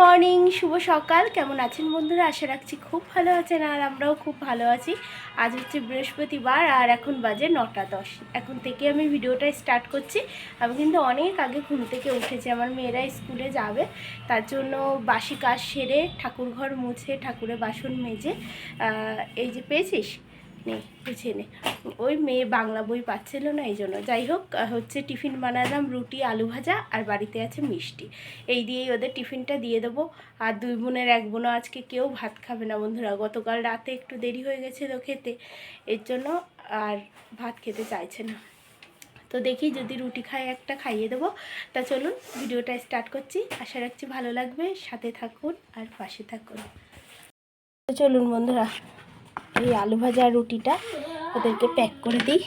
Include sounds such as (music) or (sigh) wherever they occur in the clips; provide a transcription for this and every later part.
Morning, শুভ সকাল। কেমন আছেন বন্ধুরা? আশা রাখছি খুব ভালো আছেন আর আমরাও খুব ভালো আছি। আজ হচ্ছে বৃহস্পতিবার আর এখন বাজে নটা দশ। এখন থেকে আমি ভিডিওটা স্টার্ট করছি। আমি কিন্তু অনেক আগে ঘুম থেকে উঠেছি। আমার মেয়েরা স্কুলে যাবে। তার জন্য বাসি কাজ সেরে ঠাকুর ঘর মুছে ঠাকুরের বাসন মেজে এই যে পেয়েছিস? নে বুঝে নে। ওই মেয়ে বাংলা বই পাচ্ছিল না, এই জন্য। যাই হোক হচ্ছে টিফিন বানালাম, রুটি, আলু ভাজা, আর বাড়িতে আছে মিষ্টি। এই দিয়েই ওদের টিফিনটা দিয়ে দেবো। আর দুই বোনের এক বোনও আজকে কেউ ভাত খাবে না, বন্ধুরা। গতকাল রাতে একটু দেরি হয়ে গেছিল খেতে। এর জন্য আর ভাত খেতে চাইছে না। তো দেখি যদি রুটি খাই একটা খাইয়ে দেবো। তা চলুন, ভিডিওটা স্টার্ট করছি। আশা রাখছি ভালো লাগবে। সাথে থাকুন আর পাশে থাকুন। চলুন, বন্ধুরা। এই আলু ভাজা রুটিটা ওদেরকে প্যাক করে দিই।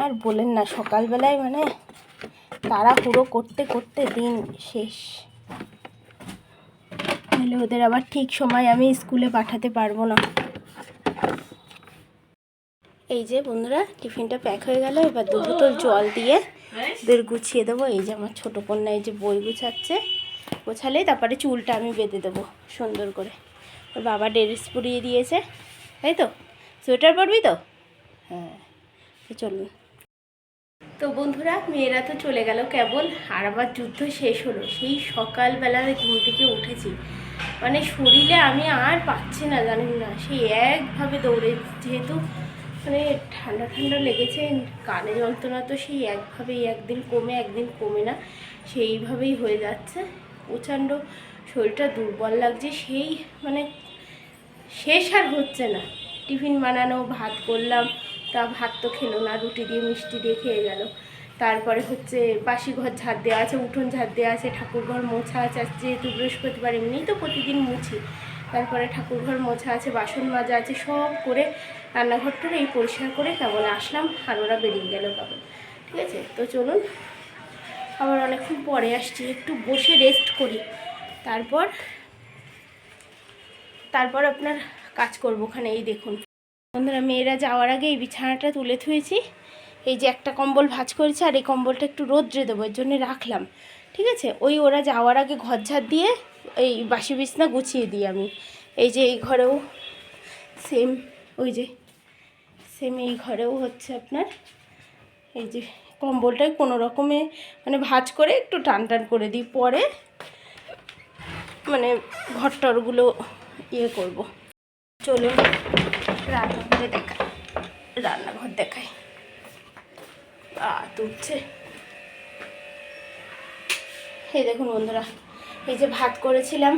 আর বলেন না, সকালবেলায় মানে তাড়াহুড়ো করতে করতে দিন শেষ। তাহলে ওদের আবার ঠিক সময় আমি স্কুলে পাঠাতে পারব না। এই যে বন্ধুরা, টিফিনটা প্যাক হয়ে গেল, এবার দু বোতল জল দিয়ে ওদের গুছিয়ে দেবো। এই যে আমার ছোটো কন্যা এই যে বই গুছাচ্ছে। গোছালে তারপরে চুলটা আমি বেঁধে দেবো সুন্দর করে। ওর বাবা ড্রেস পরিয়ে দিয়েছে, তাই তো? সোয়েটার পরবি তো? হ্যাঁ চলুন। তো বন্ধুরা, মেয়েরা তো চলে গেল কেবল, আর আবার যুদ্ধ শেষ হলো। সেই সকালবেলায় ঘুম থেকে উঠেছি। মানে শরীরে আমি আর পাচ্ছি না, জানেন না। সেই একভাবে দৌড়ে, যেহেতু মানে ঠান্ডা ঠান্ডা লেগেছে, কানে যন্ত্রণা তো সেই একভাবেই, একদিন কমে একদিন কমে না, সেইভাবেই হয়ে যাচ্ছে। প্রচণ্ড শরীরটা দুর্বল লাগছে, সেই মানে শেষ আর হচ্ছে না। টিফিন বানানো, ভাত করলাম, তা ভাত তো খেলো না, রুটি দিয়ে মিষ্টি দিয়ে খেয়ে গেল। তারপরে হচ্ছে বাসি ঘর ঝাড় দেওয়া আছে, উঠোন ঝাড় দেওয়া আছে ঠাকুর ঘর মোছা আছে যেহেতু বৃহস্পতিবার, এমনিই তো প্রতিদিন মুছি। তারপরে ঠাকুর ঘর মোছা আছে, বাসন মাজা আছে, সব করে রান্নাঘরটার এই পরিষ্কার করে কেমন আসলাম, আর ওরা বেরিয়ে গেল কেবল ঠিক আছে? তো চলুন আবার অনেকক্ষণ পরে আসছি, একটু বসে রেস্ট করি। তারপর তারপর আপনার কাজ করব ওখানে, এই দেখুন। বন্ধুরা, মেয়েরা যাওয়ার আগে এই বিছানাটা তুলে থুয়েছি এই যে একটা কম্বল ভাঁজ করেছে, আর এই কম্বলটা একটু রোদ্রে দেবো, এর জন্য রাখলাম। ঠিক আছে? ওই ওরা যাওয়ার আগে ঘর ঝাড় দিয়ে, এই বাসি বিছনা গুছিয়ে দিই আমি। এই যে এই ঘরেও সেম ওই যে সেম এই ঘরেও হচ্ছে আপনার, এই যে কম্বলটাই কোনো রকমে মানে ভাঁজ করে একটু টান টান করে দিই, পরে মানে ঘরটরগুলো ইয়ে করব। চলুন রান্নাঘরে দেখা রান্নাঘর দেখাই। উঠছে এই দেখুন বন্ধুরা, এই যে ভাত করেছিলাম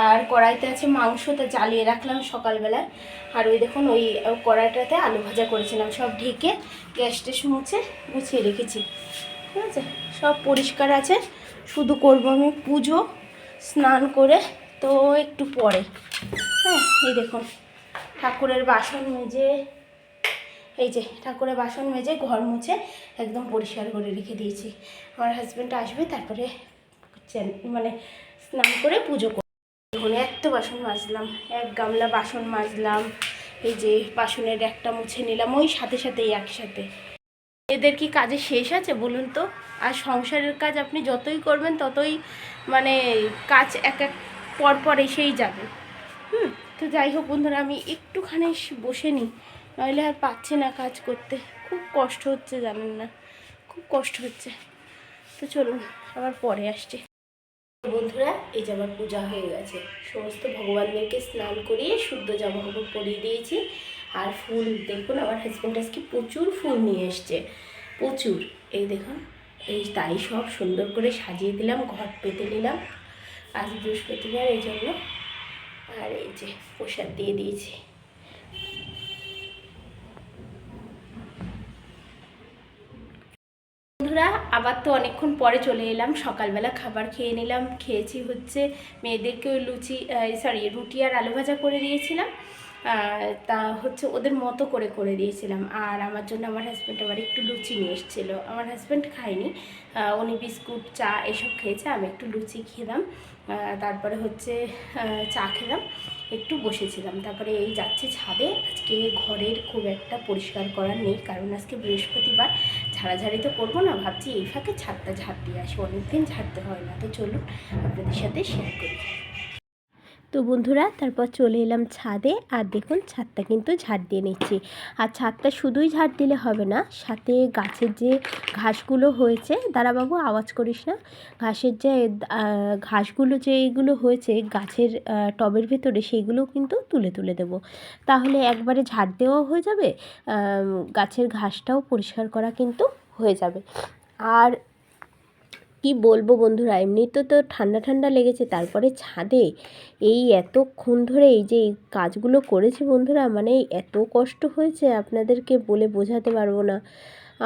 আর কড়াইতে আছে মাংসটা জ্বালিয়ে রাখলাম সকালবেলায়। আর ওই দেখুন, ওই কড়াইটাতে আলু ভাজা করেছিলাম। সব ঢেকে গ্যাস টেস মুছে, গুছিয়ে রেখেছি। ঠিক আছে? সব পরিষ্কার আছে। শুধু করব আমি পুজো, স্নান করে, তো একটু পরে। হ্যাঁ এই দেখুন, ঠাকুরের বাসন মেজে, এই যে, ঠাকুরের বাসন মেজে ঘর মুছে একদম পরিষ্কার করে রেখে দিয়েছি। আমার হাজব্যান্ড আসবে, তারপরে মানে স্নান করে পুজো দেখুন এত বাসন মাজলাম, এক গামলা বাসন মাজলাম, এই যে বাসনের একটা মুছে নিলাম, ওই সাথে সাথেই একসাথে। এদের কি কাজে শেষ আছে বলুন তো? আর সংসারের কাজ আপনি যতই করবেন, ততই মানে কাজ এক এক পর পর এসেই যাবে। হুম, তো যাই হোক বন্ধুরা, আমি একটুখানি বসে নিই, নইলে আর পাচ্ছি না কাজ করতে। খুব কষ্ট হচ্ছে, জানেন না, খুব কষ্ট হচ্ছে। তো চলুন, আবার পরে আসছি। বন্ধুরা, এই যে আমার পূজা হয়ে গেছে। সমস্ত ভগবানদেরকে স্নান করিয়ে শুদ্ধ জামা কাপড় পরিয়ে দিয়েছি। আর ফুল, দেখুন আমার হাজব্যান্ড আজকে প্রচুর ফুল নিয়ে এসছে। প্রচুর। এই দেখুন, এই তাই সব সুন্দর করে সাজিয়ে দিলাম ঘর পেতে নিলাম। আজ বৃহস্পতিবার, এই জন্য। আর এই যে প্রসাদ দিয়ে দিয়েছি বন্ধুরা আবার তো অনেকক্ষণ পরে চলে এলাম, সকালবেলা খাবার খেয়ে নিলাম, খেয়েছি হচ্ছে মেয়েদেরকে ওই লুচি সরি রুটি আর আলু ভাজা করে দিয়েছিলাম। তা হচ্ছে ওদের মতো করে করে দিয়েছিলাম। আর আমার জন্য আমার হাজব্যান্ড আবার একটু লুচি নিয়ে এসেছিল। আমার হাজব্যান্ড খায়নি। উনি বিস্কুট, চা এসব খেয়েছে, আমি একটু লুচি খেলাম। তারপরে হচ্ছে চা খেলাম। একটু বসেছিলাম। তারপরে এই যাচ্ছে ছাদে। আজকে ঘরের খুব একটা পরিষ্কার করার নেই, কারণ আজকে বৃহস্পতিবার। ঝাড়াঝাড়ি তো করব না, ভাবছি এই ফাঁকে ছাদটা ঝাড় দিয়ে আসি অনেকদিন ঝাড়তে হয় না। তো চলুন আপনাদের সাথে শেয়ার করি। তো বন্ধুরা, তারপর চলে এলাম ছাদে। আর দেখুন, ছাদটা কিন্তু ঝাড় দিয়ে নিচ্ছি। আর ছাদটা শুধুই ঝাড় দিলে হবে না, সাথে গাছের যে ঘাসগুলো হয়েছে দাঁড়াবাবু আওয়াজ করিস না। ঘাসের যে ঘাসগুলো যে যেগুলো হয়েছে, গাছের টবের ভেতরে সেইগুলো কিন্তু তুলে তুলে দেবো। তাহলে একবারে ঝাড় দেওয়াও হয়ে যাবে গাছের ঘাসটাও পরিষ্কার করা কিন্তু হয়ে যাবে। আর কি বলব বন্ধুরা? এমনিতে তো ঠান্ডা ঠান্ডা লেগেছে, তারপরে ছাদে এই এতক্ষণ ধরে এই যে কাজগুলো করেছি বন্ধুরা মানে এত কষ্ট হয়েছে আপনাদেরকে বলে বোঝাতে পারব না।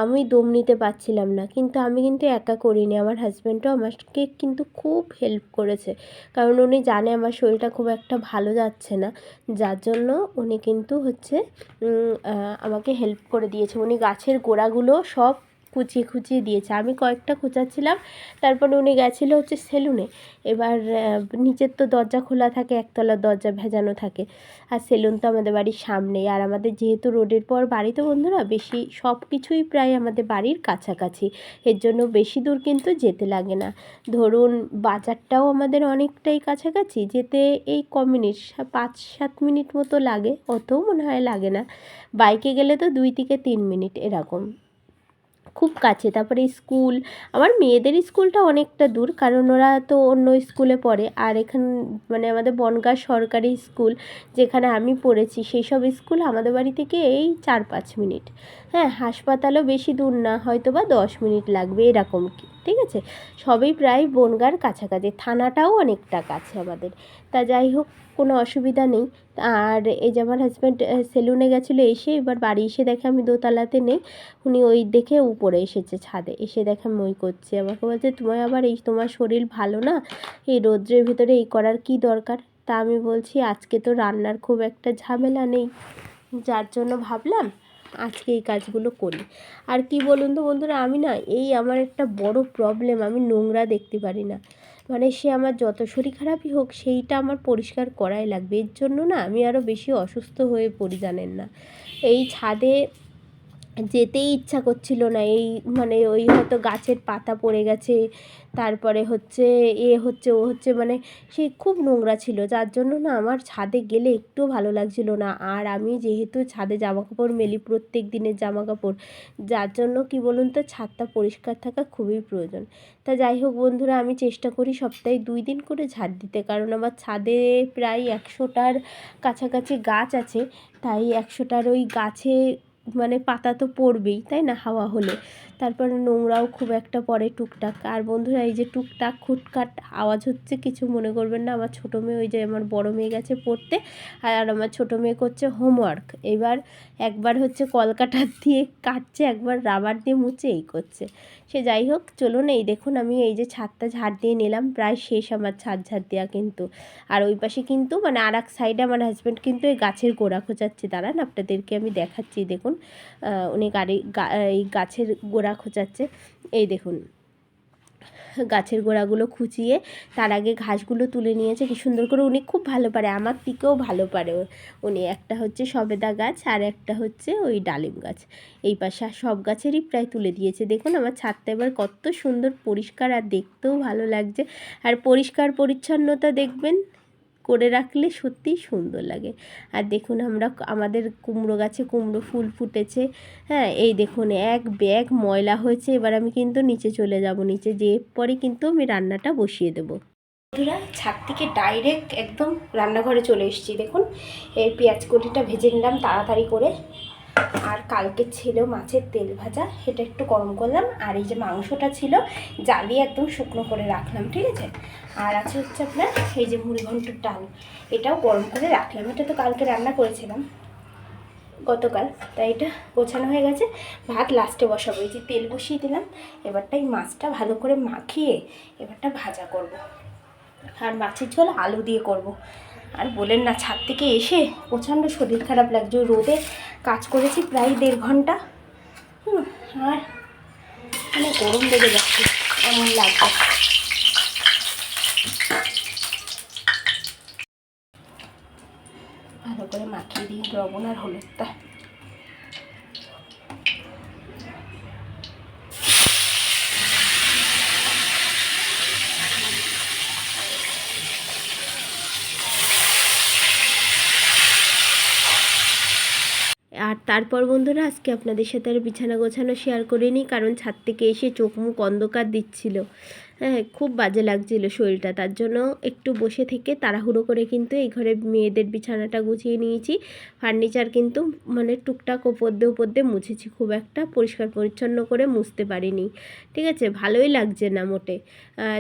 আমি দম নিতে পারছিলাম না, কিন্তু আমি কিন্তু একা করিনি, আমার হাজব্যান্ডও আমাকে কিন্তু খুব হেল্প করেছে। কারণ উনি জানে আমার শরীরটা খুব একটা ভালো যাচ্ছে না, যার জন্য উনি কিন্তু হচ্ছে আমাকে হেল্প করে দিয়েছে। উনি গাছের গোড়াগুলো সব কুচিয়ে খুচিয়ে দিয়েছে। আমি কয়েকটা খোঁচাচ্ছিলাম, তারপরে উনি গেছিল হচ্ছে সেলুনে। এবার নিচের তো দরজা খোলা থাকে একতলার দরজা ভেজানো থাকে। আর সেলুন তো আমাদের বাড়ির সামনেই। আর আমাদের যেহেতু রোডের পর বাড়ি তো বন্ধুরা, বেশি সব কিছুই প্রায় আমাদের বাড়ির কাছাকাছি। এর জন্য বেশি দূর কিন্তু যেতে লাগে না। ধরুন, বাজারটাও আমাদের অনেকটাই কাছাকাছি। যেতে এই ক মিনিট, পাঁচ, সাত মিনিট মতো লাগে। অতও মনে হয় লাগে না। বাইকে গেলে তো দুই থেকে তিন মিনিট এরকম। খুব কাছে। তারপরে স্কুল, আমার মেয়েদের স্কুলটা অনেকটা দূর, কারণ ওরা তো অন্য স্কুলে পড়ে। আর এখান মানে আমাদের বনগাঁ সরকারি স্কুল, যেখানে আমি পড়েছি সেই সব স্কুল আমাদের বাড়ি থেকে এই চার পাঁচ মিনিট। হ্যাঁ হাসপাতালও বেশি দূর না হয়তো বা দশ মিনিট লাগবে এরকম কি, ঠিক আছে? সবই প্রায় বনগাঁর কাছাকাছি, থানাটাও অনেকটা কাছে আমাদের। তা যাই হোক কোনো অসুবিধা নেই। আর এই যে আমার হাজব্যান্ড সেলুনে গেছিল এসে এবার বাড়ি এসে দেখে আমি দোতলাতে নেই। উনি ওই দেখে উপরে এসেছে ছাদে। এসে দেখে আমি ওই করছি। আমাকে বলছে তোমার আবার এই, তোমার শরীর ভালো না? এই রৌদ্রের ভিতরে এই করার কি দরকার? তা আমি বলছি, আজকে তো রান্নার খুব একটা ঝামেলা নেই। যার জন্য ভাবলাম আজকে এই কাজগুলো করি। আর কি বলুন তো বন্ধুরা, আমি না, এই আমার একটা বড় প্রবলেম আমি নোংরা দেখতে পারি না। মানে সে আমার যত শরীর খারাপই হোক, সেইটা আমার পরিষ্কার করাই লাগবে। এর জন্য না আমি আরও বেশি অসুস্থ হয়ে পড়ি জানেন না। এই ছাদে যেতেই ইচ্ছা করছিল না। এই মানে ওই হয়তো গাছের পাতা পড়ে গেছে, তারপরে হচ্ছে এ হচ্ছে, ও হচ্ছে মানে সে খুব নোংরা ছিল। যার জন্য না আমার ছাদে গেলে একটু ভালো লাগছিল না। আর আমি যেহেতু ছাদে জামা কাপড় মেলি প্রত্যেক দিনের জামা কাপড় যার জন্য কি বলুন তো, ছাদটা পরিষ্কার থাকা খুবই প্রয়োজন। তা যাই হোক বন্ধুরা, আমি চেষ্টা করি সপ্তাহে দুই দিন করে ঝাড় দিতে। কারণ আমার ছাদে প্রায় একশোটার কাছাকাছি গাছ আছে, তাই একশোটার ওই গাছে মানে পাতা তো পড়বেই তাই না? হাওয়া হলে। তারপরে নোংরাও খুব একটা পড়ে টুকটাক। আর বন্ধুরা, এই যে টুকটাক খুটকাট আওয়াজ হচ্ছে, কিছু মনে করবেন না। আমার ছোটো মেয়ে, ওই যে আমার বড় মেয়ে গেছে পড়তে, আর আমার ছোটো মেয়ে করছে হোমওয়ার্ক এবার একবার হচ্ছে কলকাটার (laughs) দিয়ে কাটছে, একবার রাবার দিয়ে মুছে, এই করছে। সে যাই হোক, চলুন এই দেখুন, আমি এই যে ছাদটা ঝাড় দিয়ে নিলাম, প্রায় শেষ আমার ছাদ ঝাড় দেওয়া কিন্তু। আর ওই পাশে কিন্তু মানে আর এক সাইডে আমার হাজব্যান্ড কিন্তু এই গাছের গোড়া খোঁচাচ্ছে। দাঁড়ান, আপনাদেরকে আমি দেখাচ্ছি, দেখুন। উনি গাড়ি এই গাছের গোড়া খোঁচাচ্ছে। এই দেখুন। গাছের গোড়াগুলো খুঁচিয়ে তার আগে ঘাসগুলো তুলে নিয়েছে। কি সুন্দর করে উনি খুব ভালো পারে। আমার থেকেও ভালো পারে উনি। একটা হচ্ছে সবেদা গাছ আর একটা হচ্ছে ওই ডালিম গাছ। এই পাশে সব গাছেরই প্রায় তুলে দিয়েছে। দেখুন আমার ছাদটা এবার কত সুন্দর পরিষ্কার আর দেখতেও ভালো লাগছে। আর পরিষ্কার পরিচ্ছন্নতা দেখবেন করে রাখলে সত্যিই সুন্দর লাগে। আর দেখুন আমরা আমাদের কুমড়ো গাছে কুমড়ো ফুল ফুটেছে। হ্যাঁ এই দেখুন এক ব্যাগ ময়লা হয়েছে, এবার আমি কিন্তু নিচে চলে যাব, নিচে যেয়ে পরে কিন্তু আমি রান্নাটা বসিয়ে দেবো। বন্ধুরা, ছাদ থেকে ডাইরেক্ট একদম রান্নাঘরে চলে এসেছি, দেখুন। এই পেঁয়াজ কলিটা ভেজে নিলাম তাড়াতাড়ি করে। আর কালকে ছিল মাছের তেল ভাজা, সেটা একটু গরম করলাম, আর এই যে মাংসটা ছিল জ্বালিয়ে একদম শুকনো করে রাখলাম, ঠিক আছে আর আছে হচ্ছে আপনার এই যে মুড়ি ঘন্টর ডাল, এটাও গরম করে রাখলাম এটা তো কালকে রান্না করেছিলাম, গতকাল, তাই এটা গোছানো হয়ে গেছে ভাত লাস্টে বসাবো, এই যে তেল বসিয়ে দিলাম এবারটা এই মাছটা ভালো করে মাখিয়ে এবারটা ভাজা করব। আর মাছের ঝোল আলু দিয়ে করব। আর বলেন না, ছাদ থেকে এসে প্রচণ্ড শরীর খারাপ লাগছে। রোদে কাজ করেছি প্রায় দেড় ঘণ্টা। আর মানে গরম লেগে যাচ্ছে এমন লাগবে? ভালো করে মাখিয়ে দিই লবণ আর হলুদটা আর তারপর বন্ধুরা, আজকে আপনাদের সাথে আর বিছানা গোছানো শেয়ার করে নিই কারণ ছাদ থেকে এসে চোখ মুখ অন্ধকার দিচ্ছিল। হ্যাঁ খুব বাজে লাগছিল শরীরটা, তার জন্য একটু বসে থেকে তাড়াহুড়ো করে কিন্তু এই ঘরে মেয়েদের বিছানাটা গুছিয়ে নিয়েছি। ফার্নিচার কিন্তু মানে টুকটাক ওপর দিয়ে ওপর দিয়ে মুছেছি, খুব একটা পরিষ্কার পরিচ্ছন্ন করে মুছতে পারিনি। ঠিক আছে, ভালোই লাগছে না মোটে।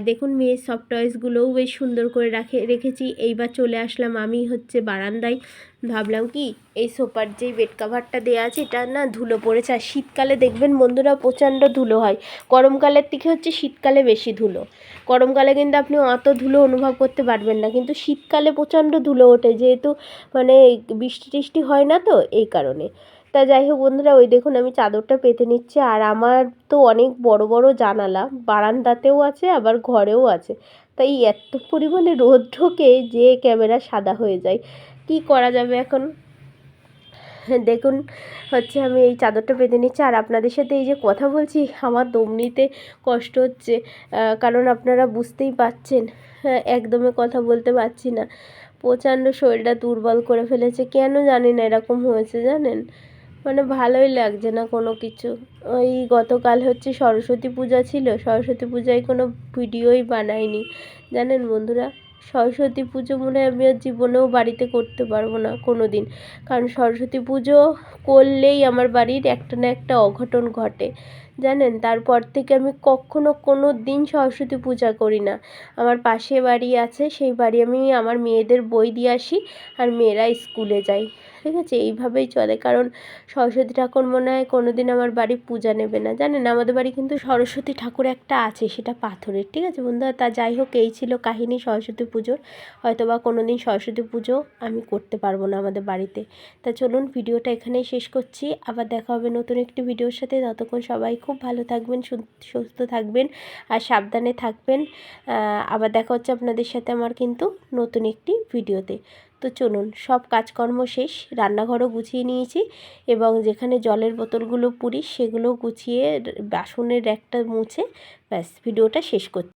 দেখুন মেয়ের সব টয়েসগুলোও বেশ সুন্দর করে রাখে, রেখেছি। এইবার চলে আসলাম আমি হচ্ছে বারান্দায়। ভাবলাম কি, এই সোফার যেই বেড কাভারটা দেওয়া আছে, এটা না ধুলো পড়েছে। আর শীতকালে দেখবেন বন্ধুরা প্রচণ্ড ধুলো হয়। গরমকালের থেকে হচ্ছে শীতকালে বেশি ধুলো। গরমকালে কিন্তু আপনি অত ধুলো অনুভব করতে পারবেন না। কিন্তু শীতকালে প্রচণ্ড ধুলো ওঠে, যেহেতু মানে বৃষ্টি টিষ্টি হয় না তো, এই কারণে। তা যাই হোক বন্ধুরা, ওই দেখুন আমি চাদরটা পেতে নিচ্ছি। আর আমার তো অনেক বড় বড় জানালা, বারান্দাতেও আছে, আবার ঘরেও আছে। তাই এত পরিমাণে রোদ ঢোকে যে ক্যামেরা সাদা হয়ে যায়। কি করা যাবে এখন? দেখুন হচ্ছে আমি এই চাদরটা পেতে নিচ্ছি। আর আপনাদের সাথে এই যে কথা বলছি আমার দম নিতে কষ্ট হচ্ছে কারণ আপনারা বুঝতেই পাচ্ছেন হ্যাঁ, একদমই কথা বলতে পারছি না। প্রচণ্ড শরীরটা দুর্বল করে ফেলেছে। কেন জানি না এরকম হয়েছে জানেন? মানে ভালোই লাগছে না কোনো কিছু। ওই গতকাল হচ্ছে সরস্বতী পূজা ছিল সরস্বতী পূজায় কোনো ভিডিওই বানাইনি। জানেন বন্ধুরা? সরস্বতী পুজো মনে হয় আমি আর জীবনেও বাড়িতে করতে পারব না কোনো দিন কারণ সরস্বতী পুজো করলেই আমার বাড়ির একটা না একটা অঘটন ঘটে, জানেন? তারপর থেকে আমি কখনো কোনো দিন সরস্বতী পূজা করি না। আমার পাশে বাড়ি আছে, সেই বাড়ি আমি আমার মেয়েদের বই দিয়ে আসি আর মেয়েরা স্কুলে যায়। ঠিক আছে এইভাবেই চলে। কারণ সরস্বতী ঠাকুর মনে হয় কোনো দিন আমার বাড়ি পূজা নেবে না। জানেন, আমাদের বাড়ি কিন্তু সরস্বতী ঠাকুর একটা আছে, সেটা পাথরের, ঠিক আছে বন্ধুরা? তা যাই হোক, এই ছিল কাহিনী সরস্বতী পুজোর। হয়তো বা কোনো দিন সরস্বতী পুজো আমি করতে পারব না আমাদের বাড়িতে। তা চলুন, ভিডিওটা এখানেই শেষ করছি। আবার দেখা হবে নতুন একটি ভিডিওর সাথে। ততক্ষণ সবাই খুব ভালো থাকবেন সুস্থ থাকবেন আর সাবধানে থাকবেন। আবার দেখা হচ্ছে আপনাদের সাথে আমার কিন্তু নতুন একটি ভিডিওতে। তো চলুন, সব কাজকর্ম শেষ, রান্নাঘরও গুছিয়ে নিয়েছি এবং যেখানে জলের বোতলগুলো পুরি সেগুলো গুছিয়ে বাসনের একটা মুছে, ব্যাস, ভিডিওটা শেষ করছি।